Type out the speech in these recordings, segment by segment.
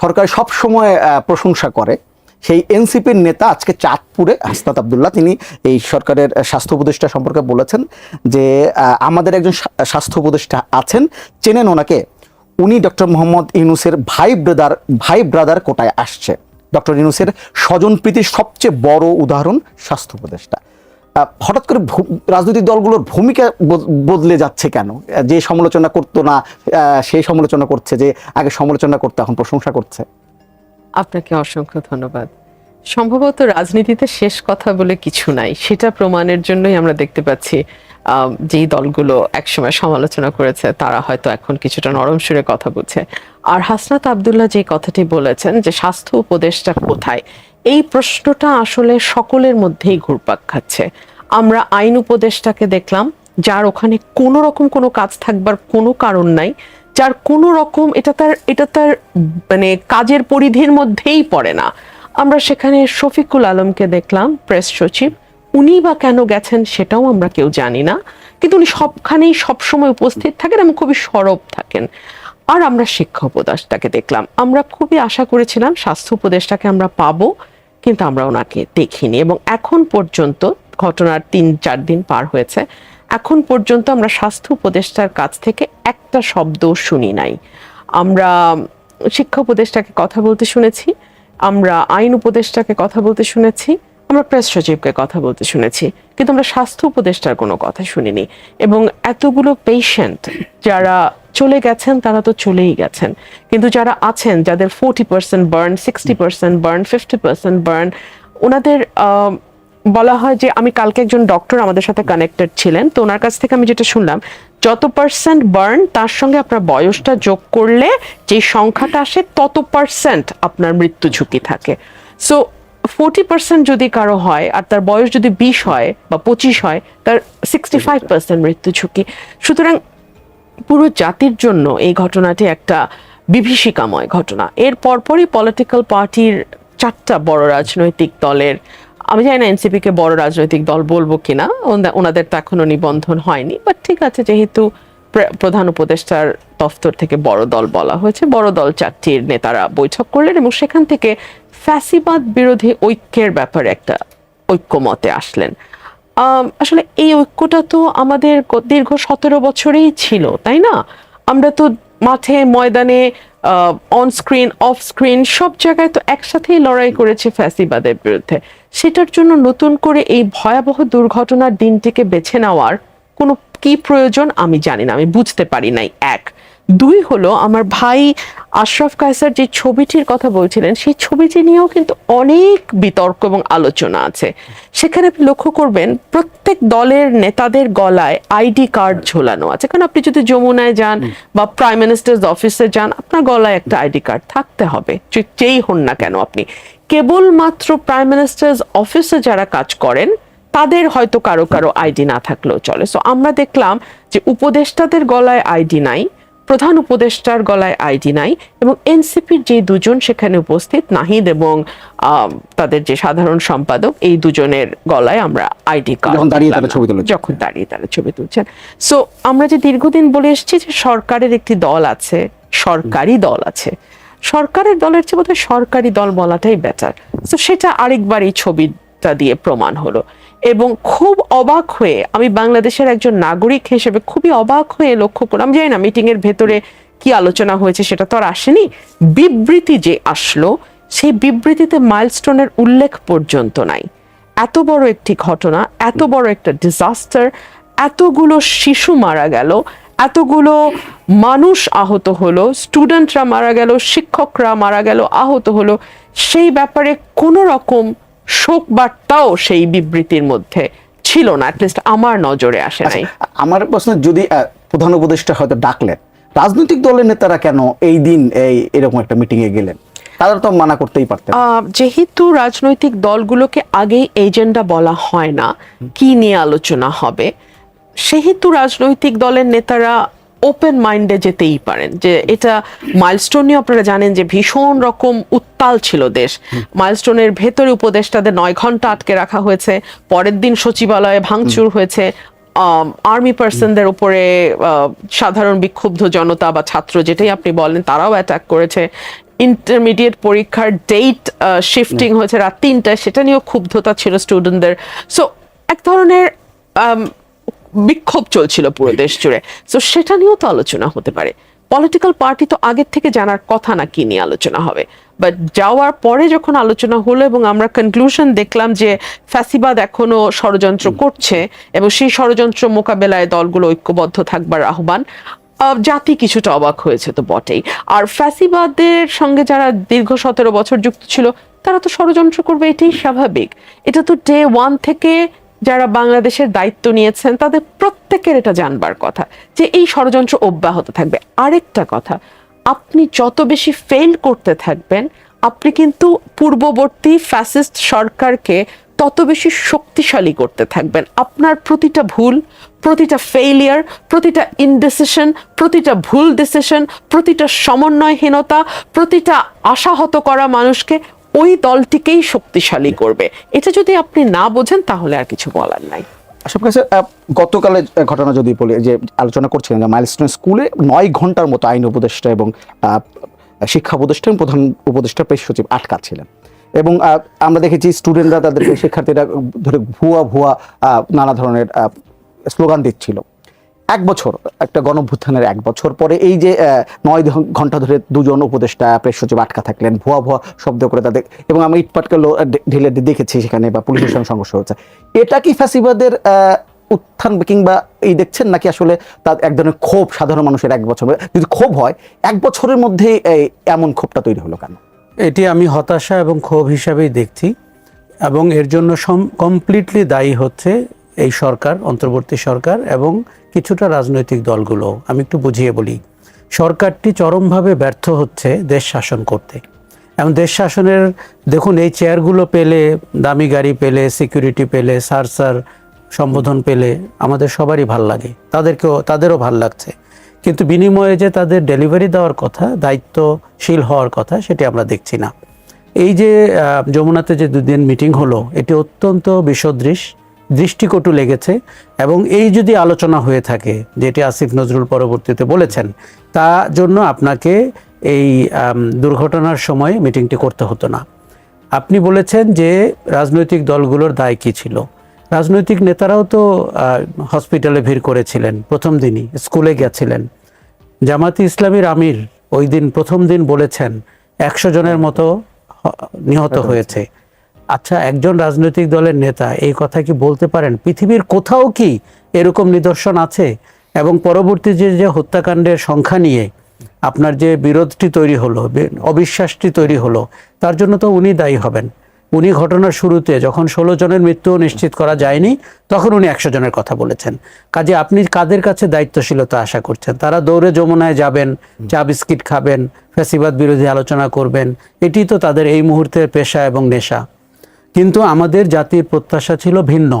সরকার সব সময় প্রশংসা করে। সেই এনসিপির নেতা আজকে চাঁদপুরে হাসনাত আবদুল্লাহ, তিনি এই সরকারের স্বাস্থ্য উপদেষ্টা সম্পর্কে বলেছেন যে আমাদের একজন স্বাস্থ্য উপদেষ্টা আছেন। চেনেন ওনাকে। উনি ডক্টর মোহাম্মদ ইউনুসের ভাই ব্রাদার ভাই ব্রাদার কোটায় আসছে। ডক্টর ইউনুসের স্বজনপ্রীতির সবচেয়ে বড় উদাহরণ স্বাস্থ্য উপদেষ্টা। হঠাৎ করে রাজনৈতিক দলগুলোর ভূমিকা বদ- বদলে যাচ্ছে কেন? যে সমালোচনা করতো না সেই সমালোচনা করছে, যে আগে সমালোচনা করতে, এখন প্রশংসা করছে। আপনাকে অসংখ্য ধন্যবাদ। সম্ভবত রাজনীতিতে শেষ কথা বলে কিছু নাই। সেটা প্রমাণের জন্যই আমরা দেখতে পাচ্ছি যেই দলগুলো একসময় সমালোচনা করেছে, তারা হয়তো এখন কিছুটা নরম সুরে কথা বলছে। আর হাসনাত আবদুল্লাহ যে কথাটি বলেছেন, যে স্বাস্থ্য উপদেশটা কোথায় এই প্রশ্নটা আসলে সকলের মধ্যেই ঘুরপাক খাচ্ছে। আমরা আইন উপদেশটাকে দেখলাম, যার ওখানে কোনো রকম কোনো কাজ থাকবার কোনো কারণ নাই, যার কোনো রকম এটা তার এটা তার মানে কাজের পরিধির মধ্যেই পড়ে না। আমরা সেখানে শফিকুল আলমকে দেখলাম, প্রেস সচিব। উনি বা কেন গেছেন সেটাও আমরা কেউ জানি না, কিন্তু উনি সবখানেই সবসময় উপস্থিত থাকেন এবং খুবই সরব থাকেন। আর আমরা শিক্ষা উপদেশটাকে দেখলাম। আমরা খুবই আশা করেছিলাম, স্বাস্থ্য উপদেশটাকে আমরা পাবো। কিন্তু আমরা ওনাকে দেখিনি এবং এখন পর্যন্ত ঘটনার তিন, চার দিন পার হয়েছে। এখন পর্যন্ত আমরা স্বাস্থ্য উপদেষ্টার কাছ থেকে একটা শব্দ শুনি নাই। আমরা শিক্ষা উপদেষ্টাকে কথা বলতে শুনেছি, আমরা আইন উপদেষ্টাকে কথা বলতে শুনেছি, আমরা প্রেস সচিবকে কথা বলতে শুনেছি, কিন্তু আমরা স্বাস্থ্য উপদেষ্টার কোনো কথা শুনিনি। এবং এতগুলো পেশেন্ট যারা চলে গেছেন, তারা তো চলেই গেছেন। কিন্তু যারা আছেন, যাদের forty percent burn sixty percent burn fifty percent burn ওনাদের বলা হয় যে আমি কালকে একজন ডক্টর আমাদের সাথে কানেক্টেড ছিলেন, তো ওনার কাছ থেকে আমি যেটা শুনলাম, যত পার্সেন্ট বার্ন তার সঙ্গে আপনার বয়সটা যোগ করলে যে সংখ্যাটা আসে, তত পার্সেন্ট আপনার মৃত্যু ঝুঁকি থাকে। সো ফোর্টি পার্সেন্ট যদি কারও হয়, আর তার বয়স যদি বিশ হয় বা পঁচিশ হয়, তার সিক্সটি ফাইভ পার্সেন্ট মৃত্যু ঝুঁকি। সুতরাং পুরো জাতির জন্য এই ঘটনাটি একটা বিভীষিকাময় ঘটনা। এর পরপরই পলিটিক্যাল পার্টির চারটা বড় রাজনৈতিক দলের, আমি জানি না এনসিপি কে বড় রাজনৈতিক দল বলব কিনা ওনাদের তো এখনও নিবন্ধন হয়নি বাট ঠিক আছে, যেহেতু প্রধান উপদেষ্টার দফতর থেকে বড় দল বলা হয়েছে, বড় দল চারটির নেতারা বৈঠক করলেন এবং সেখান থেকে ফ্যাসিবাদ বিরোধী ঐক্যের ব্যাপারে একটা ঐক্যমতে আসলেন। আসলে এই ঐক্যটা তো আমাদের দীর্ঘ সতেরো বছরেই ছিল, তাই না? আমরা তো মাঠে, ময়দানে অন স্ক্রিন অফ স্ক্রিন সব জায়গায় তো একসাথেই লড়াই করেছে ফ্যাসিবাদের বিরুদ্ধে। সেটার জন্য নতুন করে এই ভয়াবহ দুর্ঘটনার দিনটিকে বেছে নেওয়ার কোনো কি প্রয়োজন আমি জানি না, আমি বুঝতে পারি নাই, এক। দুই হলো আমার ভাই আশরাফ কায়সার যে ছবিটির কথা বলছিলেন সেই ছবিটি নিয়েও কিন্তু অনেক বিতর্ক এবং আলোচনা আছে। সেখানে আপনি লক্ষ্য করবেন প্রত্যেক দলের নেতাদের গলায় আইডি কার্ড ঝোলানো আছে। কারণ আপনি যদি যমুনায় যান বা প্রাইম মিনিস্টার্স অফিসে যান আপনার গলায় একটা আইডি কার্ড থাকতে হবে। যেই হন না কেন আপনি। কেবলমাত্র প্রাইম মিনিস্টার্স অফিসে যারা কাজ করেন তাদের হয়তো কারও কারও আইডি না থাকলেও চলে। সো আমরা দেখলাম যে উপদেষ্টাদের গলায় আইডি নাই প্রধান উপদেষ্টার গলায় আইডি নাই এবং এনসিপির যে দুজন সেখানে উপস্থিত নাহিদ এবং তাদের যে সাধারণ সম্পাদক এই দুজনের গলায় আমরা আইডি কার্ড যখন দাঁড়িয়ে তারা ছবি না। যখন দাঁড়িয়ে তারা ছবি তুলছেন। সো আমরা যে দীর্ঘদিন বলে এসেছি যে সরকারের একটি দল আছে সরকারি দল আছে। সরকারের দলের চেয়ে বোধহয় সরকারি দল বলাটাই বেটার তো সেটা আরেকবার এই ছবিটা দিয়ে প্রমাণ হলো। এবং খুব অবাক হয়ে আমি বাংলাদেশের একজন নাগরিক হিসেবে খুবই অবাক হয়ে লক্ষ্য করলাম জানি না মিটিং এর ভেতরে কি আলোচনা হয়েছে সেটা তো আর আসেনি। বিবৃতি যে আসলো, সেই বিবৃতিতে মাইলস্টোনের উল্লেখ পর্যন্ত নাই। এত বড় একটি ঘটনা, এত বড় একটা ডিজাস্টার এতগুলো শিশু মারা গেল, এতগুলো মানুষ আহত হলো স্টুডেন্টরা মারা গেল, শিক্ষকরা মারা গেল, আহত হলো। সেই ব্যাপারে কোনো রকম শোক বার্তাও সেই বিবৃতির মধ্যে ছিল না অ্যাটলিস্ট আমার নজরে আসে নাই। আচ্ছা, আমার প্রশ্ন যদি প্রধান উপদেষ্টা হয়তো ডাকলেন রাজনৈতিক দলের নেতারা কেন এই দিন এই এরকম একটা মিটিং এ গেলেন? তারা তো মানা করতেই পারতেন। যেহেতু রাজনৈতিক দলগুলোকে আগেই এজেন্ডা বলা হয় না কি নিয়ে আলোচনা হবে সেহেতু রাজনৈতিক দলের নেতারা ওপেন মাইন্ডে যেতেই পারেন, যে এটা মাইলস্টোন নিয়ে আপনারা জানেন যে ভীষণ রকম উত্তাল ছিল দেশ। মাইলস্টোনের ভেতরে উপদেষ্টাদের নয় ঘণ্টা আটকে রাখা হয়েছে, পরের দিন সচিবালয়ে ভাঙচুর হয়েছে আর্মি পার্সনদের উপরে সাধারণ বিক্ষুব্ধ জনতা বা ছাত্র যেটাই আপনি বলেন, তারাও অ্যাটাক করেছে। ইন্টারমিডিয়েট পরীক্ষার ডেট শিফটিং হয়েছে রাত তিনটায়, সেটা নিয়েও ক্ষুব্ধতা ছিল স্টুডেন্টদের সো এক ধরনের বিক্ষোভ চলছিল পুরো দেশ জুড়ে। সো সেটা নিয়েও তো আলোচনা হতে পারে। পলিটিক্যাল পার্টি তো আগের থেকে জানার কথা না কি নিয়ে আলোচনা হবে? বাট যাওয়ার পরে যখন আলোচনা হলো এবং আমরা কনক্লুশন দেখলাম যে ফ্যাসিবাদ এখনও ষড়যন্ত্র করছে এবং সেই ষড়যন্ত্র মোকাবেলায় দলগুলো ঐক্যবদ্ধ থাকবার আহ্বান জাতি কিছুটা অবাক হয়েছে তো বটেই। আর ফ্যাসিবাদের সঙ্গে যারা দীর্ঘ সতেরো বছর যুক্ত ছিল তারা তো ষড়যন্ত্র করবে এটাই স্বাভাবিক। এটা তো ডে ওয়ান থেকে যারা বাংলাদেশের দায়িত্ব নিয়েছেন, তাদের প্রত্যেকের এটা জানবার কথা যে এই ষড়যন্ত্র অব্যাহত থাকবে। আরেকটা কথা, আপনি যত বেশি ফেল করতে থাকবেন, আপনি কিন্তু পূর্ববর্তী ফ্যাসিস্ট সরকারকে তত বেশি শক্তিশালী করতে থাকবেন। আপনার প্রতিটা ভুল, প্রতিটা ফেইলিয়ার প্রতিটা ইনডিসিশন প্রতিটা ভুল ডিসিশন প্রতিটা সমন্বয়হীনতা, প্রতিটা আশাহত করা মানুষকে ওই দলটিকেই শক্তিশালী করবে। এটা যদি আপনি না বোঝেন, তাহলে আর কিছু বলার নাই। আসলে কাছে গতকালের ঘটনা যদি বলি, যে আলোচনা করছিলেন যে মাইলস্টোন স্কুলে নয় ঘণ্টার মতো আইন উপদেষ্টা এবং শিক্ষা উপদেষ্টা এবং প্রধান উপদেষ্টা প্রেস সচিব আটকা ছিলেন এবং আমরা দেখেছি স্টুডেন্টরা তাদেরকে, শিক্ষার্থীরা ধরে ভুয়া ভুয়া নানা ধরনের স্লোগান দিচ্ছিল। এক বছর, একটা গণভ্যুত্থানের এক বছর পরে এই যে নয় ঘণ্টা ধরে দুজন উপদেষ্টা, প্রেস সচিব আটকা থাকলেন, ভুয়া ভুয়া শব্দ করে তাদের, এবং আমি ইটপাটকে ঢেলে দেখেছি সেখানে বা পুলিশের সঙ্গে সংঘর্ষ হচ্ছে এটা কি ফ্যাসিবাদের উত্থান কিংবা এই দেখছেন নাকি আসলে তার এক ধরনের ক্ষোভ সাধারণ মানুষের এক বছর যদি ক্ষোভ হয়, এক বছরের মধ্যে এমন ক্ষোভটা তৈরি হলো কেন? এটি আমি হতাশা এবং ক্ষোভ হিসাবেই দেখছি, এবং এর জন্য কমপ্লিটলি দায়ী হচ্ছে এই সরকার, অন্তর্বর্তী সরকার, এবং কিছুটা রাজনৈতিক দলগুলো, আমি একটু বুঝিয়ে বলি, সরকারটি চরমভাবে ব্যর্থ হচ্ছে দেশ শাসন করতে। এবং দেশ শাসনের, দেখুন, এই চেয়ারগুলো পেলে, দামি গাড়ি পেলে সিকিউরিটি পেলে, সার সার সম্বোধন পেলে, আমাদের সবারই ভালো লাগে। তাদেরকেও, তাদেরও ভালো লাগছে। কিন্তু বিনিময়ে যে তাদের ডেলিভারি দেওয়ার কথা, দায়িত্বশীল হওয়ার কথা, সেটি আমরা দেখছি না। এই যে যমুনাতে যে দুদিন মিটিং হলো, এটি অত্যন্ত বিসদৃশ। দৃষ্টিকটু লেগেছে এবং এই যদি আলোচনা হয়ে থাকে যেটি আসিফ নজরুল পরবর্তীতে বলেছেন তা জন্য আপনাকে এই দুর্ঘটনার সময় মিটিংটি করতে হতো না। আপনি বলেছেন যে রাজনৈতিক দলগুলোর দায় কী ছিল? রাজনৈতিক নেতারাও তো হসপিটালে ভিড় করেছিলেন প্রথম দিনই স্কুলে গেছিলেন। জামাতি ইসলামীর আমির ওই দিন প্রথম দিন বলেছেন একশো জনের মতো নিহত হয়েছে। আচ্ছা একজন রাজনৈতিক দলের নেতা এই কথা কি বলতে পারেন? পৃথিবীর কোথাও কি এরকম নিদর্শন আছে? এবং পরবর্তী যে যে হত্যাকাণ্ডের সংখ্যা নিয়ে আপনার যে বিরোধটি তৈরি হলো অবিশ্বাসটি তৈরি হলো, তার জন্য তো উনি দায়ী হবেন। উনি ঘটনার শুরুতে যখন ষোলো জনের মৃত্যু নিশ্চিত করা যায়নি, তখন উনি একশো জনের কথা বলেছেন। কাজে আপনি কাদের কাছে দায়িত্বশীলতা আশা করছেন? তারা দৌড়ে যমুনায় যাবেন, চা বিস্কিট খাবেন, ফ্যাসিবাদ বিরোধী আলোচনা করবেন। এটি তো তাদের এই মুহূর্তের পেশা এবং নেশা। কিন্তু আমাদের জাতির প্রত্যাশা ছিল ভিন্ন।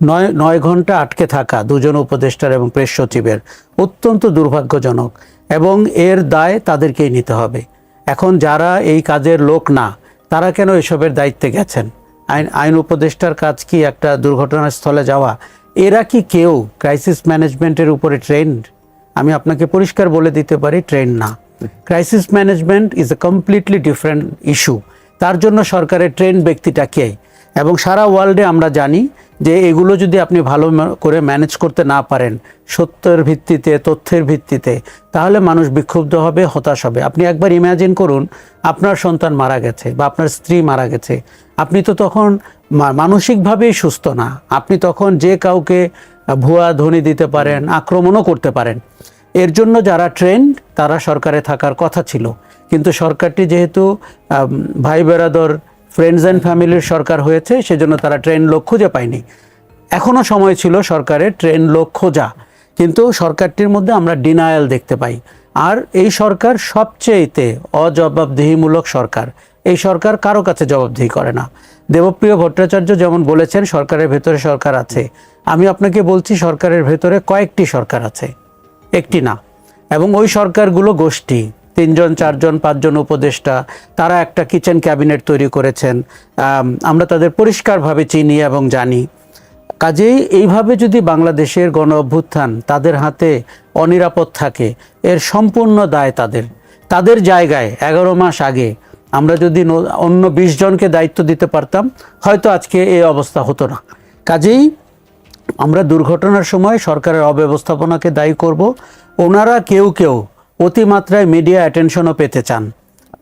নয় নয় ঘণ্টা আটকে থাকা দুজন উপদেষ্টার এবং প্রেস সচিবের অত্যন্ত দুর্ভাগ্যজনক এবং এর দায় তাদেরকেই নিতে হবে। এখন যারা এই কাজের লোক না তারা কেন এসবের দায়িত্বে গেছেন? আইন আইন উপদেষ্টার কাজ কি একটা দুর্ঘটনার স্থলে যাওয়া? এরা কি কেউ ক্রাইসিস ম্যানেজমেন্টের উপরে ট্রেন্ড আমি আপনাকে পরিষ্কার বলে দিতে পারি ট্রেন্ড না। Crisis management is a completely different issue তার জন্য সরকারের ট্রেন্ড ব্যক্তিটা কে? এবং সারা ওয়ার্ল্ডে আমরা জানি যে এগুলো যদি আপনি ভালো করে ম্যানেজ করতে না পারেন সত্যের ভিত্তিতে, তথ্যের ভিত্তিতে, তাহলে মানুষ বিক্ষুব্ধ হবে, হতাশ হবে। আপনি একবার ইমাজিন করুন, আপনার সন্তান মারা গেছে বা আপনার স্ত্রী মারা গেছে। আপনি তো তখন মানসিকভাবেই সুস্থ না। আপনি তখন যে কাউকে ভুয়া ধ্বনি দিতে পারেন, আক্রমণও করতে পারেন। এর জন্য যারা ট্রেন্ড তারা সরকারে থাকার কথা ছিল। কিন্তু সরকারটি যেহেতু ভাই বেরাদর ফ্রেন্ডস অ্যান্ড ফ্যামিলির সরকার হয়েছে, সেজন্য তারা ট্রেন লোক খুঁজে পায়নি। এখনও সময় ছিল সরকারের ট্রেন লোক খোঁজা, কিন্তু সরকারটির মধ্যে আমরা ডিনায়াল দেখতে পাই। আর এই সরকার সবচেয়েতে অজবাবদিহিমূলক সরকার। এই সরকার কারও কাছে জবাবদিহি করে না। দেবপ্রিয় ভট্টাচার্য যেমন বলেছেন, সরকারের ভেতরে সরকার আছে। আমি আপনাকে বলছি, সরকারের ভেতরে কয়েকটি সরকার আছে। একটি না। এবং ওই সরকারগুলো গোষ্ঠী। তিনজন, চারজন, পাঁচজন উপদেষ্টা, তারা একটা কিচেন ক্যাবিনেট তৈরি করেছেন। আমরা তাদের পরিষ্কারভাবে চিনি এবং জানি। কাজেই এইভাবে যদি বাংলাদেশের গণ অভ্যুত্থান তাদের হাতে অনিরাপদ থাকে, এর সম্পূর্ণ দায় তাদের। তাদের জায়গায় এগারো মাস আগে আমরা যদি অন্য বিশ জনকে দায়িত্ব দিতে পারতাম, হয়তো আজকে এই অবস্থা হতো না। কাজেই আমরা দুর্ঘটনার সময় সরকারের অব্যবস্থাপনাকে দায়ী করব। ওনারা কেউ কেউ অতিমাত্রায় মিডিয়া অ্যাটেনশনও পেতে চান।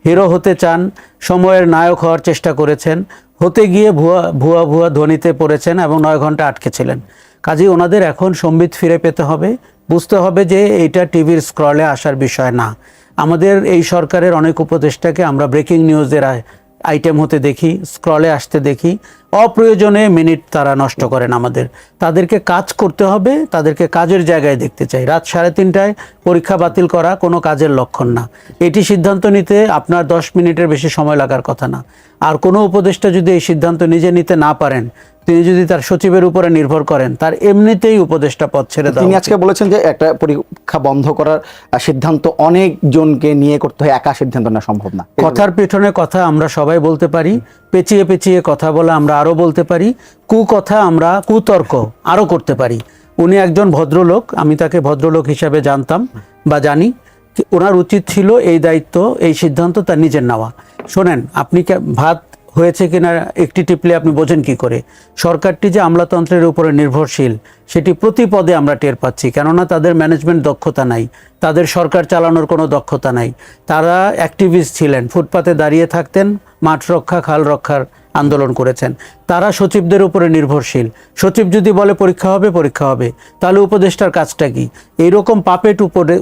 হিরো হতে চান, সময়ের নায়ক হওয়ার চেষ্টা করেছেন, হতে গিয়ে ভুয়া ভুয়া ভুয়া ধ্বনিতে পড়েছেন এবং নয় ঘণ্টা আটকেছিলেন কাজেই ওনাদের এখন সম্বিত ফিরে পেতে হবে। বুঝতে হবে যে এইটা টিভির স্ক্রলে আসার বিষয় না। আমাদের এই সরকারের অনেক উপদেষ্টাকে আমরা ব্রেকিং নিউজের আইটেম হতে দেখি স্ক্রলে আসতে দেখি, অপ্রয়োজনে মিনিট তারা নষ্ট করেন আমাদের। তাদেরকে কাজ করতে হবে, তাদেরকে কাজের জায়গায় দেখতে চাই। রাত সাড়ে তিনটায় পরীক্ষা বাতিল করা কোনো কাজের লক্ষণ না। এটি সিদ্ধান্ত নিতে আপনার দশ মিনিটের বেশি সময় লাগার কথা না। আর কোনো উপদেষ্টা যদি এই সিদ্ধান্ত নিজে নিতে না পারেন তিনি যদি তার সচিবের উপরে নির্ভর করেন তার এমনিতেই উপদেষ্টা পদ ছেড়ে দেওয়া তিনি আজকে বলেছেন যে একটা পরীক্ষা বন্ধ করার সিদ্ধান্ত অনেকজনকে নিয়ে করতে হয়। একা সিদ্ধান্ত না সম্ভব না। কথার পেছনে কথা আমরা সবাই বলতে পারি পেঁচিয়ে পেঁচিয়ে কথা বলা আমরা আরও বলতে পারি কুকথা আমরা কুতর্ক আরও করতে পারি। উনি একজন ভদ্রলোক আমি তাকে ভদ্রলোক হিসাবে জানতাম বা জানি। ওনার উচিত ছিল এই দায়িত্ব এই সিদ্ধান্ত তার নিজের নেওয়া। শোনেন আপনি কে- ভাত হয়েছে কিনা একটি টিপলে আপনি বোঝেন কি করে? সরকারটি যে আমলাতন্ত্রের উপরে নির্ভরশীল, সেটি প্রতি পদে আমরা টের পাচ্ছি, কেননা তাদের ম্যানেজমেন্ট দক্ষতা নাই, তাদের সরকার চালানোর কোনো দক্ষতা নাই। তারা অ্যাক্টিভিস্ট ছিলেন, ফুটপাতে দাঁড়িয়ে থাকতেন, মাঠ রক্ষা, খাল রক্ষার আন্দোলন করেছেন। তারা সচিবদের উপরে নির্ভরশীল। সচিব যদি বলে পরীক্ষা হবে পরীক্ষা হবে। তাহলে উপদেষ্টার কাজটা কি? এইরকম পাপেট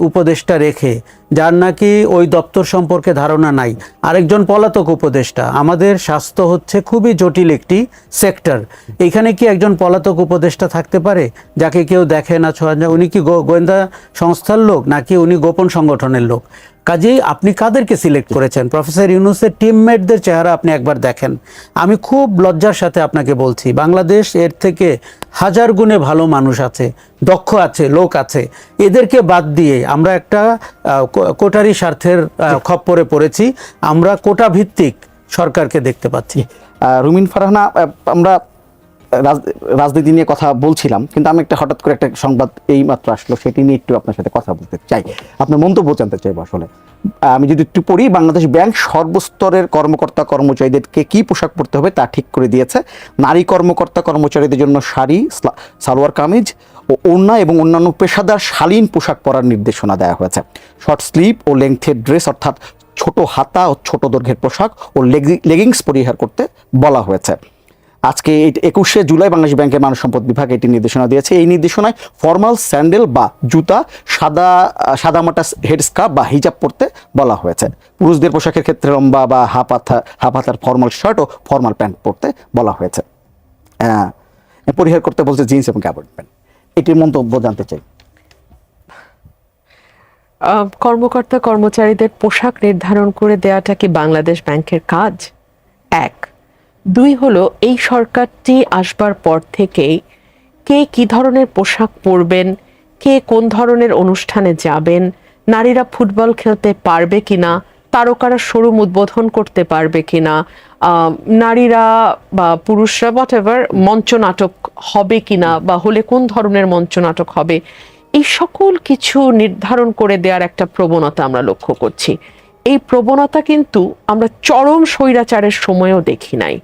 উপদেষ্টা রেখে যার নাকি ওই দপ্তর সম্পর্কে ধারণা নাই। আরেকজন পলাতক উপদেষ্টা। আমাদের স্বাস্থ্য হচ্ছে খুবই জটিল একটি সেক্টর। এখানে কি একজন পলাতক উপদেষ্টা থাকতে পারে? যাকে কেউ দেখে না ছোঁয়া উনি কি গোয়েন্দা সংস্থার লোক? নাকি উনি গোপন সংগঠনের লোক? কাজেই আপনি কাদেরকে সিলেক্ট করেছেন? প্রফেসর ইউনুসের টিমমেটদের চেহারা আপনি একবার দেখেন। আমি খুব লজ্জার সাথে আপনাকে বলছি, বাংলাদেশ এর থেকে হাজার গুণে ভালো মানুষ আছে, দক্ষ আছে, লোক আছে। এদেরকে বাদ দিয়ে আমরা একটা কোটারি স্বার্থের খপ্পরে পড়েছি। আমরা কোটা ভিত্তিক সরকারকে দেখতে পাচ্ছি। রুমিন ফারহানা আমরা রাজনীতি নিয়ে কথা বলছিলাম, কিন্তু আমি একটা হঠাৎ করে একটা সংবাদ এই মাত্র আসলো, সেটি নিয়ে একটু আপনার সাথে কথা বলতে চাই। আপনার মন্তব্য জানতে চাইব আসলে। আমি যদি একটু পড়ি, বাংলাদেশ ব্যাংক সর্বস্তরের কর্মকর্তা কর্মচারীদেরকে কি পোশাক পরতে হবে তা ঠিক করে দিয়েছে। নারী কর্মকর্তা কর্মচারীদের জন্য শাড়ি সালোয়ার কামিজ ও ওড়না এবং অন্যান্য পেশাদার শালীন পোশাক পরার নির্দেশনা দেওয়া হয়েছে। শর্ট স্লিপ ও লেংথের ড্রেস অর্থাৎ ছোট হাতা ও ছোট দৈর্ঘ্যের পোশাক ও লেগিংস পরিহার করতে বলা হয়েছে। আজকে একুশে জুলাই বাংলাদেশ ব্যাংকের মানব সম্পদ বিভাগ এটি নির্দেশনা দিয়েছে। এই নির্দেশনায় ফর্মাল স্যান্ডেল বা জুতা, সাদা সাদামাটা হেড স্কার্ফ বা হিজাব পরতে বলা হয়েছে। পুরুষদের পোশাকের ক্ষেত্রে লম্বা বা হাফ হাতা হাফ হাতার ফর্মাল শার্ট ও ফর্মাল প্যান্ট পরতে বলা হয়েছে। পরিহার করতে বলছে জিন্স এবং ক্যাবট প্যান্ট এটির মন্তব্য জানতে চাই। কর্মকর্তা কর্মচারীদের পোশাক নির্ধারণ করে দেওয়াটা কি বাংলাদেশ ব্যাংকের কাজ? এক। দুই হলো, এই সরকারটি আসবার পর থেকেই কে কি ধরনের পোশাক পরবেন, কে কোন ধরনের অনুষ্ঠানে যাবেন, নারীরা ফুটবল খেলতে পারবে কিনা, তারকারা শোরুম উদ্বোধন করতে পারবে কিনা নারীরা বা পুরুষরা হোয়াট এভার মঞ্চ নাটক হবে কিনা বা হলে কোন ধরনের মঞ্চ নাটক হবে, এই সকল কিছু নির্ধারণ করে দেওয়ার একটা প্রবণতা আমরা লক্ষ্য করছি। এই প্রবণতা কিন্তু আমরা চরম স্বৈরাচারের সময়ও দেখি নাই।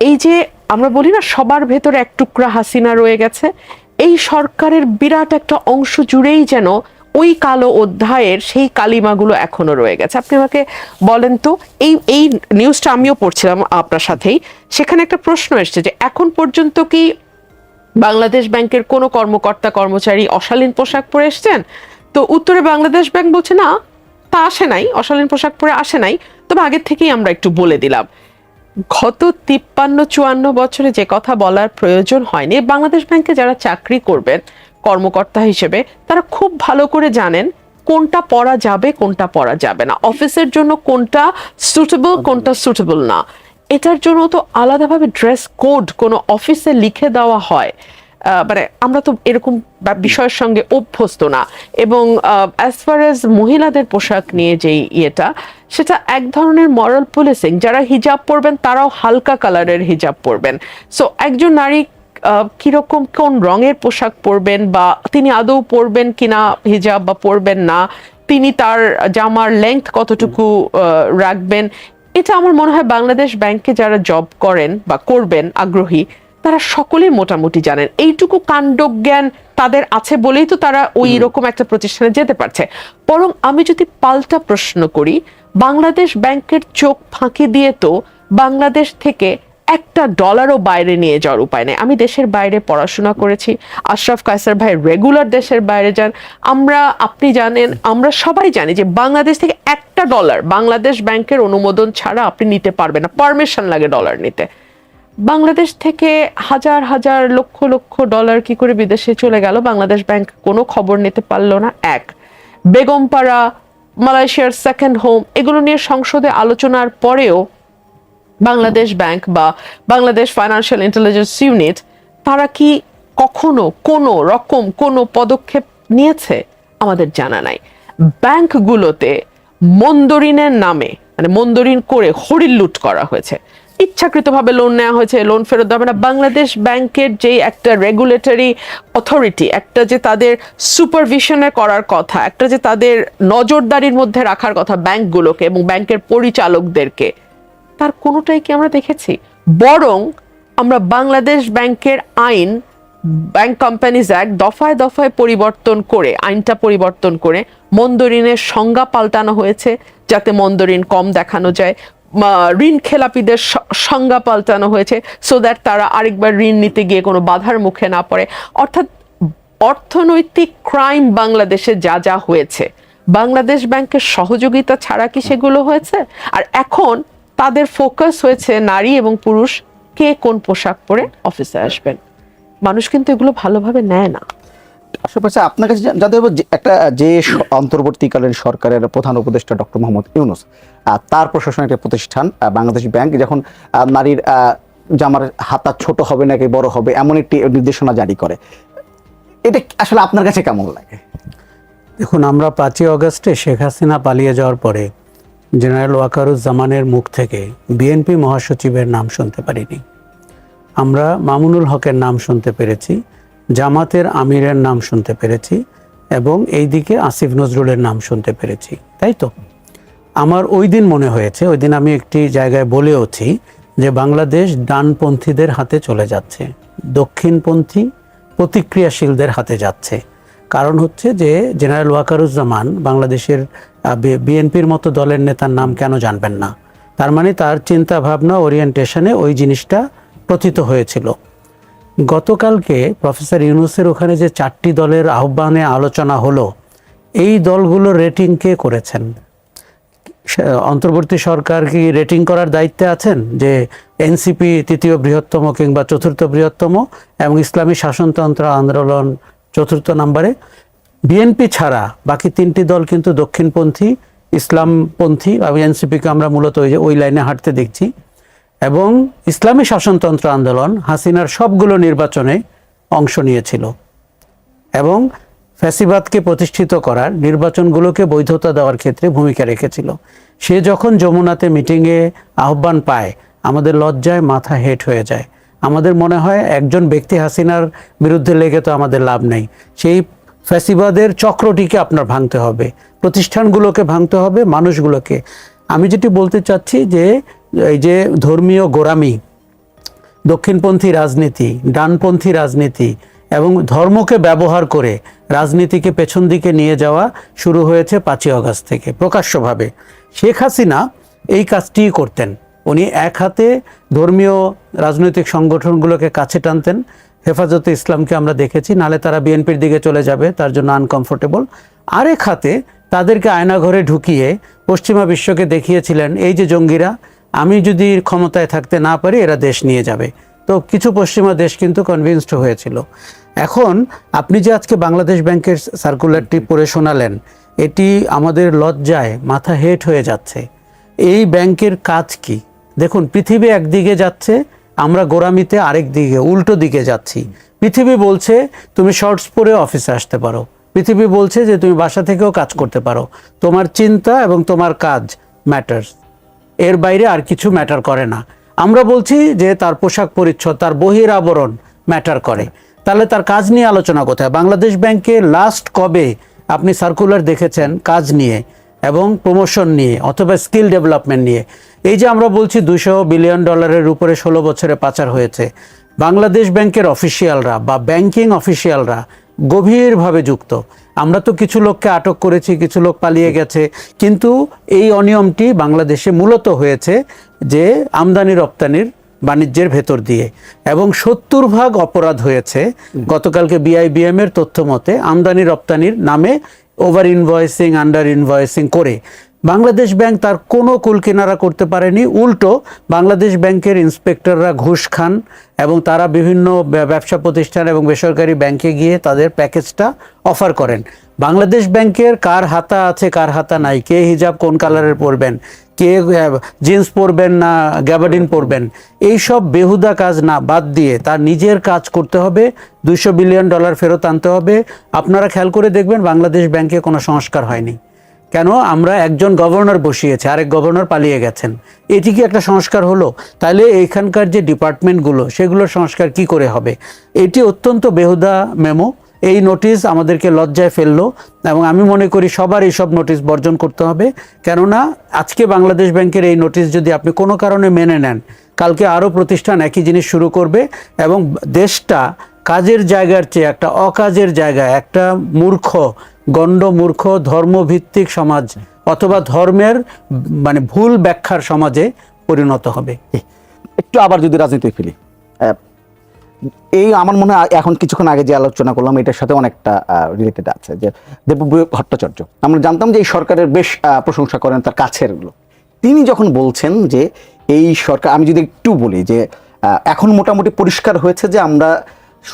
এই যে আমরা বলি না, সবার ভেতরে এক টুকরা হাসিনা রয়ে গেছে, এই সরকারের বিরাট একটা অংশ জুড়েই যেন ওই কালো অধ্যায়ের সেই কালিমাগুলো এখনও রয়ে গেছে। আপনি আমাকে বলেন তো, এই এই নিউজটা আমিও পড়ছিলাম আপনার সাথেই, সেখানে একটা প্রশ্ন এসছে যে, এখন পর্যন্ত কি বাংলাদেশ ব্যাংকের কোনো কর্মকর্তা, কর্মচারী অশালীন পোশাক পরে এসছেন? তো উত্তরে বাংলাদেশ ব্যাংক বলছে, না, তা আসে নাই, অশালীন পোশাক পরে আসে নাই, তবে আগের থেকেই আমরা একটু বলে দিলাম। গত তিপ্পান্ন চুয়ান্ন বছরে যে কথা বলার প্রয়োজন হয়নি, বাংলাদেশ ব্যাংকে যারা চাকরি করবেন, কর্মকর্তা হিসেবে, তারা খুব ভালো করে জানেন কোনটা পড়া যাবে, কোনটা পড়া যাবে না। অফিসের জন্য কোনটা সুটেবল কোনটা সুটেবল না। এটার জন্য তো আলাদাভাবে ড্রেস কোড কোনো অফিসে লিখে দেওয়া হয়। মানে আমরা তো এরকম বিষয়ের সঙ্গে অভ্যস্ত না। এবং অ্যাজ ফার অ্যাজ মহিলাদের পোশাক নিয়ে যেই ইয়েটা সেটা এক ধরনের মরাল পুলিশিং যারা হিজাব পরবেন তারাও হালকা কালারের হিজাব পরবেন। সো একজন নারী কীরকম কোন রঙের পোশাক পরবেন বা তিনি আদৌ পরবেন কিনা হিজাব বা পরবেন না তিনি তার জামার লেংথ কতটুকু রাখবেন এটা আমার মনে হয় বাংলাদেশ ব্যাংকে যারা জব করেন বা করবেন আগ্রহী তারা সকলেই মোটামুটি জানেন। এইটুকু কাণ্ডজ্ঞান তাদের আছে বলেই তো তারা ওই রকম একটা প্রতিষ্ঠানে যেতে পারছে। বরং আমি যদি পাল্টা প্রশ্ন করি বাংলাদেশ ব্যাংকের চোখ ফাঁকি দিয়ে তো বাংলাদেশ থেকে একটা ডলারও বাইরে নিয়ে যাওয়ার উপায় নেই। আমি দেশের বাইরে পড়াশোনা করেছি আশরাফ কায়সার ভাই রেগুলার দেশের বাইরে যান। আমরা আপনি জানেন আমরা সবাই জানি যে বাংলাদেশ থেকে একটা ডলার বাংলাদেশ ব্যাংকের অনুমোদন ছাড়া আপনি নিতে পারবেন না। পারমিশন লাগে ডলার নিতে। বাংলাদেশ থেকে হাজার হাজার লক্ষ লক্ষ ডলার কি করে বিদেশে চলে গেল? বাংলাদেশ ব্যাংক কোনো খবর নিতে পারল না। এক, বেগমপাড়া, মালয়েশিয়ার সেকেন্ড হোম এগুলো নিয়ে সংসদে আলোচনার পরেও বাংলাদেশ ব্যাংক বা বাংলাদেশ ফাইন্যান্সিয়াল ইন্টেলিজেন্স ইউনিট তারা কি কখনো কোনো রকম কোনো পদক্ষেপ নিয়েছে? আমাদের জানা নাই। ব্যাংকগুলোতে মন্দরিনের নামে মানে মন্দরিন করে হরিল লুট করা হয়েছে। ইচ্ছাকৃতভাবে লোন নেওয়া হয়েছে লোন ফেরত দেওয়া না। বাংলাদেশ ব্যাংকের যে একটা রেগুলেটরি অথরিটি একটা যে তাদের সুপারভিশনে করার কথা, একটা যে তাদের নজরদারির মধ্যে রাখার কথা ব্যাংকগুলোকে এবং ব্যাংকের পরিচালকদেরকে, তার কোনোটাই কি আমরা দেখেছি? বরং আমরা বাংলাদেশ ব্যাংকের আইন, ব্যাংক কোম্পানিজ অ্যাক্ট দফায় দফায় পরিবর্তন করে, আইনটা পরিবর্তন করে মন্দরিনের সংজ্ঞা পাল্টানো হয়েছে, যাতে মন্দরিন কম দেখানো যায়। ঋণ খেলাপিদের সংজ্ঞা পাল্টানো হয়েছে সো দ্যাট তারা আরেকবার ঋণ নিতে গিয়ে কোনো বাধার মুখে না পড়ে। অর্থাৎ অর্থনৈতিক ক্রাইম বাংলাদেশে যা যা হয়েছে, বাংলাদেশ ব্যাংকের সহযোগিতা ছাড়া কি সেগুলো হয়েছে? আর এখন তাদের ফোকাস হয়েছে নারী এবং পুরুষ কে কোন পোশাক পরে অফিসে আসবেন। মানুষ কিন্তু এগুলো ভালোভাবে নেয় না। আশেপাশে আপনার কাছে জা- জানতে হবে যে একটা, যে অন্তর্বর্তীকালীন সরকারের প্রধান উপদেষ্টা ডক্টর মোহাম্মদ ইউনুস তার প্রশাসনের একটা প্রতিষ্ঠান বাংলাদেশ ব্যাংক, যখন নারীর জামার হাতা ছোট হবে নাকি বড় হবে, এমন একটি নির্দেশনা জারি করে। এটা আসলে আপনার কাছে কেমন লাগে? দেখুন, আমরা পাঁচই অগস্টে শেখ হাসিনা পালিয়ে যাওয়ার পরে জেনারেল ওয়াকারুজ্জামানের মুখ থেকে বিএনপি মহাসচিবের নাম শুনতে পারিনি। আমরা মামুনুল হকের নাম শুনতে পেরেছি। জামাতের আমিরের নাম শুনতে পেরেছি এবং এইদিকে আসিফ নজরুলের নাম শুনতে পেরেছি, তাই তো? আমার ওই দিন মনে হয়েছে, ওই দিন আমি একটি জায়গায় বলেওছি যে বাংলাদেশ ডানপন্থীদের হাতে চলে যাচ্ছে, দক্ষিণপন্থী প্রতিক্রিয়াশীলদের হাতে যাচ্ছে। কারণ হচ্ছে যে জেনারেল ওয়াকারুজ্জামান বাংলাদেশের বিএনপির মতো দলের নেতার নাম কেন জানবেন না? তার মানে তার চিন্তা ভাবনা ওরিয়েন্টেশনে ওই জিনিসটা প্রথিত হয়েছিল। গতকালকে প্রফেসর ইউনুসের ওখানে যে চারটি দলের আহ্বানে আলোচনা হলো, এই দলগুলো রেটিং কে করেছেন? অন্তর্বর্তী সরকার কি রেটিং করার দায়িত্বে আছেন? যে এনসিপি তৃতীয় বৃহত্তম কিংবা চতুর্থ বৃহত্তম এবং ইসলামী শাসনতন্ত্র আন্দোলন চতুর্থ নম্বরে? বিএনপি ছাড়া বাকি তিনটি দল কিন্তু দক্ষিণপন্থী, ইসলামপন্থী এবং এনসিপিকে আমরা মূলত ওই ওই লাইনে হাঁটতে দেখছি। এবং ইসলামী শাসনতন্ত্র আন্দোলন হাসিনার সবগুলো নির্বাচনে অংশ নিয়েছিল এবং ফ্যাসিবাদকে প্রতিষ্ঠিত করার নির্বাচনগুলোকে বৈধতা দেওয়ার ক্ষেত্রে ভূমিকা রেখেছিল। সে যখন যমুনাতে মিটিংয়ে আহ্বান পায়, আমাদের লজ্জায় মাথা হেট হয়ে যায়। আমাদের মনে হয় একজন ব্যক্তি হাসিনার বিরুদ্ধে লেগে তো আমাদের লাভ নেই। সেই ফ্যাসিবাদের চক্রটিকে আপনার ভাঙতে হবে, প্রতিষ্ঠানগুলোকে ভাঙতে হবে, মানুষগুলোকে। আমি যেটি বলতে চাচ্ছি যে এই যে ধর্মীয় গোরামি দক্ষিণপন্থী রাজনীতি, ডানপন্থী রাজনীতি এবং ধর্মকে ব্যবহার করে রাজনীতিকে পেছন দিকে নিয়ে যাওয়া শুরু হয়েছে পাঁচই অগস্ট থেকে প্রকাশ্যভাবে। শেখ হাসিনা এই কাজটিই করতেন। উনি এক হাতে ধর্মীয় রাজনৈতিক সংগঠনগুলোকে কাছে টানতেন। হেফাজতে ইসলামকে আমরা দেখেছি, নালে তারা বিএনপির দিকে চলে যাবে, তার জন্য আনকমফোর্টেবল আরেক হাতে তাদেরকে আয়নাঘরে ঢুকিয়ে পশ্চিমা বিশ্বকে দেখিয়েছিলেন, এই যে জঙ্গিরা আমি যদি ক্ষমতায় থাকতে না পারি, এরা দেশ নিয়ে যাবে। তো কিছু পশ্চিমা দেশ কিন্তু কনভিন্সড হয়েছিল। এখন আপনি যে আজকে বাংলাদেশ ব্যাংকের সার্কুলারটি পড়ে শোনালেন, এটি আমাদের লজ্জায় মাথা হেট হয়ে যাচ্ছে। এই ব্যাংকের কাজ কি? দেখুন, পৃথিবী একদিকে যাচ্ছে, আমরা গোড়ামিতে আরেক দিকে, উল্টো দিকে যাচ্ছি। পৃথিবী বলছে, তুমি শর্টস পরে অফিসে আসতে পারো। পৃথিবী বলছে যে, তুমি বাসা থেকেও কাজ করতে পারো। তোমার চিন্তা এবং তোমার কাজ ম্যাটার্স এর বাইরে আর কিছু ম্যাটার করে না। আমরা বলছি যে তার পোশাক পরিচ্ছদ, তার বহির আবরণ ম্যাটার করে। তাহলে তার কাজ নিয়ে আলোচনা কোথায় বাংলাদেশ ব্যাংকে লাস্ট কবে আপনি সার্কুলার দেখেছেন কাজ নিয়ে এবং প্রমোশন নিয়ে অথবা স্কিল ডেভেলপমেন্ট নিয়ে? এই যে আমরা বলছি দুশো বিলিয়ন ডলারের উপরে ষোলো বছরে পাচার হয়েছে। বাংলাদেশ ব্যাংকের অফিসিয়ালরা বা ব্যাংকিং অফিসিয়ালরা গভীরভাবে যুক্ত। আমরা তো কিছু লোককে আটক করেছি, কিছু লোক পালিয়ে গেছে, কিন্তু এই অনিয়মটি বাংলাদেশে মূলত হয়েছে যে আমদানি রপ্তানির বাণিজ্যের ভেতর দিয়ে এবং সত্তর ভাগ অপরাধ হয়েছে। গতকালকে বিআইবিএম এর তথ্য মতে আমদানি রপ্তানির নামে ওভার ইনভয়েসিং আন্ডার ইনভয়েসিং করে বাংলাদেশ ব্যাংক তার কোনো কুল কিনারা করতে পারেনি। উল্টো, বাংলাদেশ ব্যাংকের ইন্সপেক্টররা ঘুষ খান এবং তারা বিভিন্ন ব্যবসা প্রতিষ্ঠান এবং বেসরকারি ব্যাংকে গিয়ে তাদের প্যাকেজটা অফার করেন। বাংলাদেশ ব্যাংকের কার হাতা আছে, কার হাতা নাই, কে হিজাব কোন কালারের পরবেন, কে জিন্স পরবেন না গ্যাবার্ডিন পরবেন, এইসব বেহুদা কাজ না, বাদ দিয়ে তার নিজের কাজ করতে হবে, দুইশো বিলিয়ন ডলার ফেরত আনতে হবে। আপনারা খেয়াল করে দেখবেন বাংলাদেশ ব্যাংকে কোনো সংস্কার হয়নি। কেন আমরা একজন গভর্নর বসিয়েছি, আরেক গভর্নর পালিয়ে গেছেন? এটি কি একটা সংস্কার হলো? তাহলে এখানকার যে ডিপার্টমেন্টগুলো সেগুলোর সংস্কার কি করে হবে? এটি অত্যন্ত বেহুদা মেমো এই নোটিশ আমাদেরকে লজ্জায় ফেলল এবং আমি মনে করি সবার এইসব নোটিশ বর্জন করতে হবে। কেননা, আজকে বাংলাদেশ ব্যাংকের এই নোটিশ যদি আপনি কোনো কারণে মেনে নেন, কালকে আরও প্রতিষ্ঠান একই জিনিস শুরু করবে এবং দেশটা কাজের জায়গার চেয়ে একটা অকাজের জায়গা, একটা মূর্খ, গণ্ড মূর্খ, ধর্মভিত্তিক সমাজ অথবা ধর্মের মানে ভুল ব্যাখ্যার সমাজে পরিণত হবে। একটু আবার যদি রাজনীতি ফেলি এই আমার মনে হয় এখন কিছুক্ষণ আগে যে আলোচনা করলাম, এটার সাথে অনেকটা রিলেটেড আছে, যে দেবব্রত ভট্টাচার্য। আমরা জানতাম যে এই সরকারের বেশ প্রশংসা করেন তার কাছেরগুলো তিনি যখন বলছেন যে এই সরকার, আমি যদি একটু বলি যে এখন মোটামুটি পরিষ্কার হয়েছে যে আমরা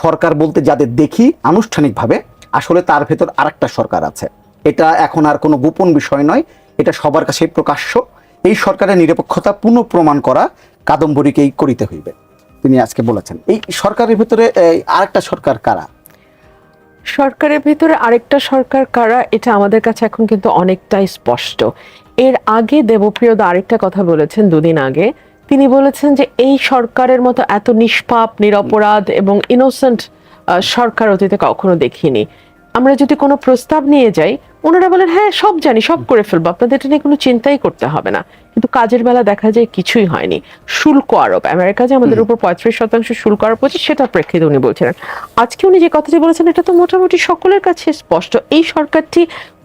সরকার বলতে যাদের দেখি আনুষ্ঠানিকভাবে, আসলে তার ভেতর আরেকটা সরকার আছে। এটা এখন আর কোনো গোপন বিষয় নয়, এটা সবার কাছে প্রকাশ্য। এই সরকারের নিরপেক্ষতা পুনঃ প্রমাণ করা কাদম্বরীকেই করিতে হইবে, তিনি আজকে বলেছেন। এই সরকারের ভিতরে আরেকটা সরকার কারা? সরকারের ভিতরে আরেকটা সরকার কারা, এটা আমাদের কাছে এখন কিন্তু অনেকটাই স্পষ্ট। এর আগে দেবপ্রিয় দা আরেকটা কথা বলেছেন দুদিন আগে। তিনি বলেছেন যে এই সরকারের মতো এত নিষ্পাপ নিরপরাধ এবং ইনোসেন্ট সরকার অতীতে কখনো দেখিনি। আমরা যদি কোনো প্রস্তাব নিয়ে যাই ওনারা বলেন হ্যাঁ সব জানি সব করে ফেলব। আপনাদের এটা নিয়ে কোনো চিন্তাই করতে হবে না। কিন্তু কাজের বেলা দেখা যায় কিছুই হয়নি। শুল্ক আরোপ আমেরিকা যে আমাদের উপর পঁয়ত্রিশ শতাংশ শুল্ক আরোপ হচ্ছে সেটা প্রেক্ষিতে উনি বলছিলেন। আজকে উনি যে কথাটি বলেছেন এটা তো মোটামুটি সকলের কাছে স্পষ্ট। এই সরকারটি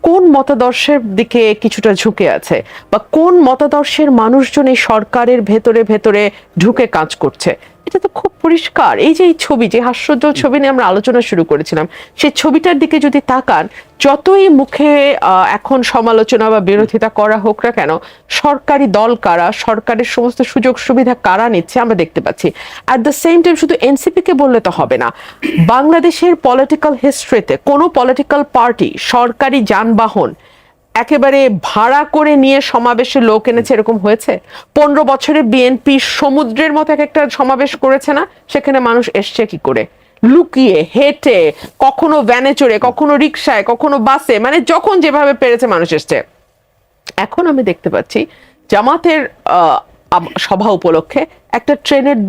কোন মতাদর্শের দিকে কিছুটা ঝুঁকে আছে? বা কোন মতাদর্শের মানুষজন এই সরকারের ভেতরে ভেতরে ঢুকে কাজ করছে? এটা তো খুব পরিষ্কার। এই যে এই ছবি, যে হাস্যোজ্জ্বল ছবি নিয়ে আমরা আলোচনা শুরু করেছিলাম, সেই ছবিটার দিকে যদি তাকান, যতই মুখে এখন সমালোচনা বা বিরোধিতা করা হোক না কেন, সরকারি দল কারা, সরকারের সমস্ত সুযোগ সুবিধা কারা নিচ্ছে আমরা দেখতে পাচ্ছি। অ্যাট দ্য সেম টাইম শুধু এনসিপি কে বললে তো হবে না। বাংলাদেশের পলিটিক্যাল হিস্ট্রিতে কোনো পলিটিক্যাল পার্টি সরকারি যানবাহন একেবারে ভাড়া করে নিয়ে সমাবেশে লোক এনেছে, এরকম হয়েছে? পনেরো বছরে বিএনপি সমুদ্রের মতো এক একটা সমাবেশ করেছে না? সেখানে মানুষ এসছে কি করে? লুকিয়ে, হেঁটে, কখনো ভ্যানে চড়ে, কখনো রিক্সায় কখনো বাসে মানে যখন যেভাবে পেরেছে মানুষ এসছে। এখন আমি দেখতে পাচ্ছি জামাতের সভা উপলক্ষে একটা ট্রেনের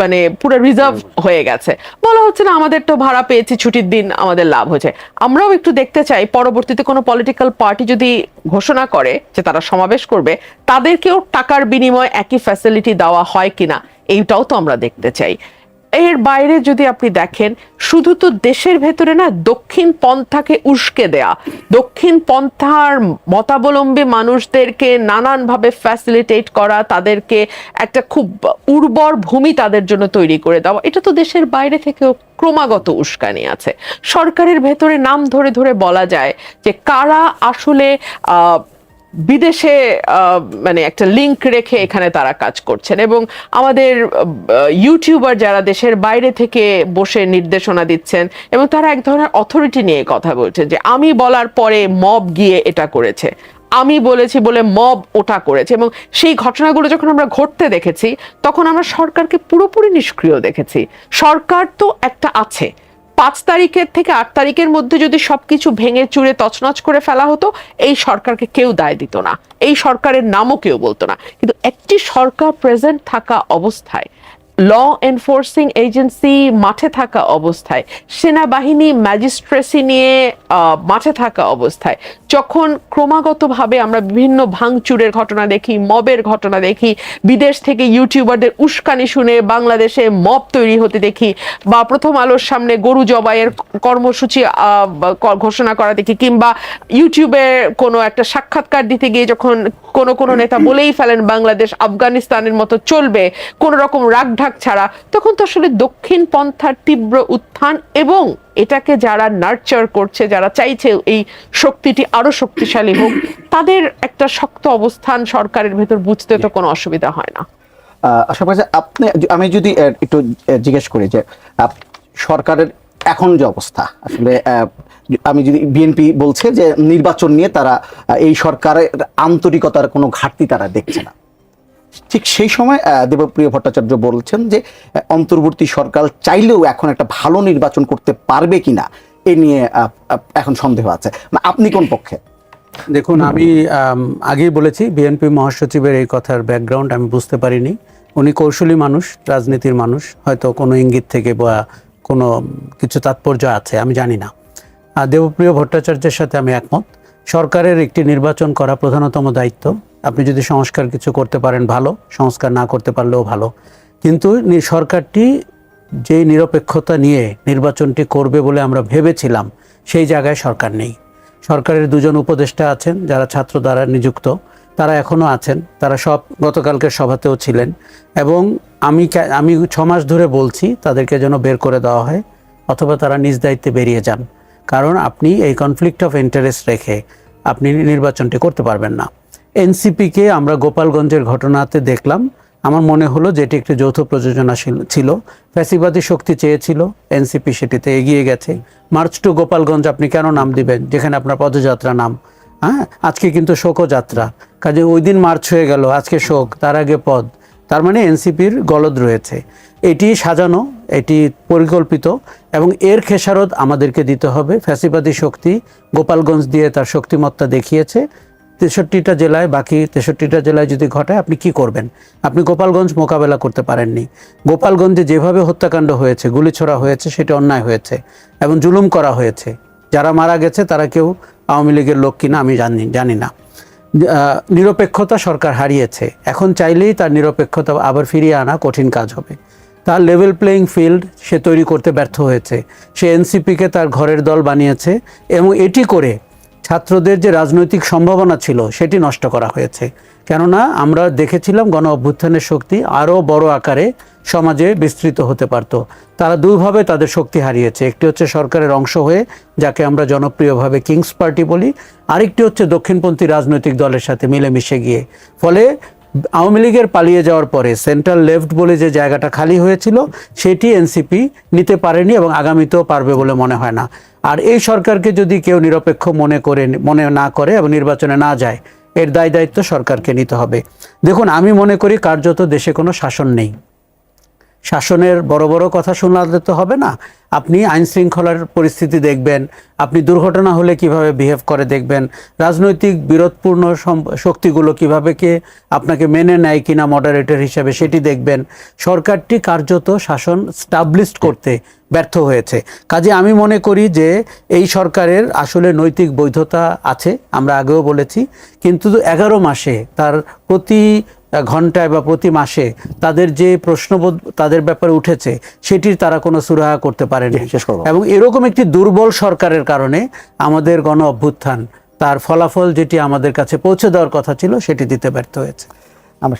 মানে পুরো রিজার্ভ হয়ে গেছে। বলা হচ্ছে না আমাদের তো ভাড়া পেয়েছি ছুটির দিন আমাদের লাভ হয়েছে। আমরাও একটু দেখতে চাই পরবর্তীতে কোনো পলিটিক্যাল পার্টি যদি ঘোষণা করে যে তারা সমাবেশ করবে তাদেরকেও টাকার বিনিময়ে একই ফ্যাসিলিটি দেওয়া হয় কিনা এইটাও তো আমরা দেখতে চাই। এর বাইরে যদি আপনি দেখেন, শুধু তো দেশের ভেতরে না, দক্ষিণ পন্থাকে উস্কে দেয়া। দক্ষিণ পন্থার মতাবলম্বী মানুষদেরকে নানানভাবে ফ্যাসিলিটেট করা, তাদেরকে একটা খুব উর্বর ভূমি তাদের জন্য তৈরি করে দেওয়া। এটা তো দেশের বাইরে থেকেও ক্রমাগত উস্কানি আছে। সরকারের ভেতরে নাম ধরে ধরে বলা যায় যে কারা আসলে বিদেশে মানে একটা লিংক রেখে এখানে তারা কাজ করছেন এবং আমাদের ইউটিউবার যারা দেশের বাইরে থেকে বসে নির্দেশনা দিচ্ছেন এবং তারা এক ধরনের অথরিটি নিয়ে কথা বলছেন যে আমি বলার পরে মব গিয়ে এটা করেছে। আমি বলেছি বলে মব ওটা করেছে এবং সেই ঘটনাগুলো যখন আমরা ঘটতে দেখেছি, তখন আমরা সরকারকে পুরোপুরি নিষ্ক্রিয় দেখেছি। সরকার তো একটা আছে। পাঁচ তারিখের থেকে আট তারিখের মধ্যে যদি সবকিছু ভেঙে চুরে তছনছ করে ফেলা হতো, এই সরকারকে কেউ দায় দিত না। এই সরকারের নামও কেউ বলতো না। কিন্তু একটি সরকার প্রেজেন্ট থাকা অবস্থায় ল এনফোর্সিং এজেন্সি মাঠে থাকা অবস্থায়, সেনাবাহিনী ম্যাজিস্ট্রেসি নিয়ে মাঠে থাকা অবস্থায় যখন ক্রমাগতভাবে আমরা বিভিন্ন ভাঙচুরের ঘটনা দেখি, মবের ঘটনা দেখি, বিদেশ থেকে ইউটিউবারদের উস্কানি শুনে বাংলাদেশে মব তৈরি হতে দেখি বা প্রথম আলোর সামনে গরু জবাইয়ের কর্মসূচি ঘোষণা করা দেখি কিংবা ইউটিউবে কোনো একটা সাক্ষাৎকার দিতে গিয়ে যখন কোনো কোনো নেতা বলেই ফেলেন বাংলাদেশ আফগানিস্তানের মতো চলবে, কোন রকম রাগঢাক ছাড়া, তখন তো আসলে দক্ষিণ পন্থার তীব্র উত্থান এবং এটাকে যারা নার্চার করছে, যারা চাইছে এই শক্তিটি আরও শক্তিশালী হোক, তাদের একটা শক্ত অবস্থান সরকারের ভেতর বুঝতে তো কোনো অসুবিধা হয় না। আপনি, আমি যদি একটু জিজ্ঞেস করি যে সরকারের এখন যে অবস্থা, আসলে আমি যদি বিএনপি বলছে যে, নির্বাচন নিয়ে তারা এই সরকারের আন্তরিকতার কোনো ঘাটতি তারা দেখছে না। ঠিক সেই সময় দেবপ্রিয় ভট্টাচার্য বলছেন যে অন্তর্বর্তী সরকার চাইলেও এখন একটা ভালো নির্বাচন করতে পারবে কিনা এ নিয়ে এখন সন্দেহ আছে। মানে আপনি কোন পক্ষে? দেখুন আম, আগেই বলেছি বিএনপি মহাসচিবের এই কথার ব্যাকগ্রাউন্ড আমি বুঝতে পারিনি। উনি কৌশলী মানুষ রাজনীতির মানুষ হয়তো কোনো ইঙ্গিত থেকে বা কোনো কিছু তাৎপর্য আছে আমি জানি না। দেবপ্রিয় ভট্টাচার্যের সাথে আমি একমত। সরকারের একটি নির্বাচন করা প্রধানতম দায়িত্ব। আপনি যদি সংস্কার কিছু করতে পারেন, ভালো। সংস্কার না করতে পারলেও ভালো। কিন্তু সরকারটি যে নিরপেক্ষতা নিয়ে নির্বাচনটি করবে বলে আমরা ভেবেছিলাম, সেই জায়গায় সরকার নেই। সরকারের দুজন উপদেষ্টা আছেন, যারা ছাত্র দ্বারা নিযুক্ত। তারা এখনও আছেন। তারা সব গতকালকের সভাতেও ছিলেন। এবং আমি আমি ছ মাস ধরে বলছি, তাদেরকে যেন বের করে দেওয়া হয়, অথবা তারা নিজ দায়িত্বে বেরিয়ে যান। কারণ আপনি এই কনফ্লিক্ট অফ ইন্টারেস্ট রেখে আপনি নির্বাচনটি করতে পারবেন না। এনসিপিকে আমরা গোপালগঞ্জের ঘটনাতে দেখলাম। আমার মনে হলো যে এটি একটি যৌথ প্রযোজনা ছিল- ফ্যাসিবাদী শক্তি চেয়েছিল এনসিপি সেটিতে এগিয়ে গেছে। মার্চ টু গোপালগঞ্জ আপনি কেন নাম দিবেন? যেখানে আপনার পদযাত্রা নাম। হ্যাঁ? আজকে কিন্তু শোকও যাত্রা কাজে ওই দিন মার্চ হয়ে গেল, আজকে শোক, তার আগে পদ। তার মানে এনসিপির গলদ রয়েছে। এটি সাজানো, এটি পরিকল্পিত এবং এর খেসারত আমাদেরকে দিতে হবে। ফ্যাসিবাদী শক্তি গোপালগঞ্জ দিয়ে তার শক্তিমত্তা দেখিয়েছে। তেষট্টিটা জেলায়, বাকি তেষট্টিটা জেলায় যদি ঘটায়, আপনি কি করবেন? আপনি গোপালগঞ্জ মোকাবেলা করতে পারেননি। গোপালগঞ্জে যেভাবে হত্যাকাণ্ড হয়েছে, গুলিছোড়া হয়েছে, সেটা অন্যায় হয়েছে এবং জুলুম করা হয়েছে। যারা মারা গেছে, তারা কেউ আওয়ামী লীগের লোক কিনা, আমি জানি জানি না। নিরপেক্ষতা সরকার হারিয়েছে। এখন চাইলেই তার নিরপেক্ষতা আবার ফিরিয়ে আনা কঠিন কাজ হবে। তার লেভেল প্লেয়িং ফিল্ড সে তৈরি করতে ব্যর্থ হয়েছে। সে এনসিপিকে তার ঘরের দল বানিয়েছে এবং এটি করে ছাত্রদের যে রাজনৈতিক সম্ভাবনা ছিল, সেটি নষ্ট করা হয়েছে। কেননা আমরা দেখেছিলাম গণ অভ্যুত্থানের শক্তি আরও বড় আকারে সমাজে বিস্তৃত হতে পারত। তারা দুইভাবে তাদের শক্তি হারিয়েছে। একটি হচ্ছে সরকারের অংশ হয়ে, যাকে আমরা জনপ্রিয়ভাবে কিংস পার্টি বলি, আরেকটি হচ্ছে দক্ষিণপন্থী রাজনৈতিক দলের সাথে মিলেমিশে গিয়ে। ফলে আওয়ামী লীগের পালিয়ে যাওয়ার পরে সেন্ট্রাল লেফট বলে যে জায়গাটা খালি হয়েছিল, সেটি এনসিপি নিতে পারেনি এবং আগামীতেও পারবে বলে মনে হয় না। আর এই সরকারকে যদি কেউ নিরপেক্ষ মনে করে, মনে না করে এবং নির্বাচনে না যায়, এর দায় দায়িত্ব সরকারকে নিতে হবে। দেখুন, আমি মনে করি কার্যত দেশে কোনো শাসন নেই। শাসনের বড় বড় কথা শোনালে তো হবে না। আপনি আইন শৃঙ্খলার পরিস্থিতি দেখবেন, আপনি দুর্ঘটনা হলে কীভাবে বিহেভ করে দেখবেন, রাজনৈতিক বিরোধপূর্ণ শক্তিগুলো কীভাবে কে আপনাকে মেনে নেয় কিনা মডারেটর হিসাবে সেটি দেখবেন। সরকারটি কার্যত শাসন স্টাবলিশড করতে ব্যর্থ হয়েছে। কাজে আমি মনে করি যে এই সরকারের আসলে নৈতিক বৈধতা আছে, আমরা আগেও বলেছি, কিন্তু এগারো মাসে তার প্রতি ঘন্টায় বা প্রতি মাসে তাদের যে প্রশ্নবোধ তাদের ব্যাপারে উঠেছে সেটির তারা কোনো সুরাহা করতে পারেনি। এবং এরকম একটি দুর্বল সরকারের কারণে আমাদের গণ অভ্যুত্থান তার ফলাফল যেটি আমাদের কাছে পৌঁছে দেওয়ার কথা ছিল সেটি দিতে ব্যর্থ হয়েছে আমরা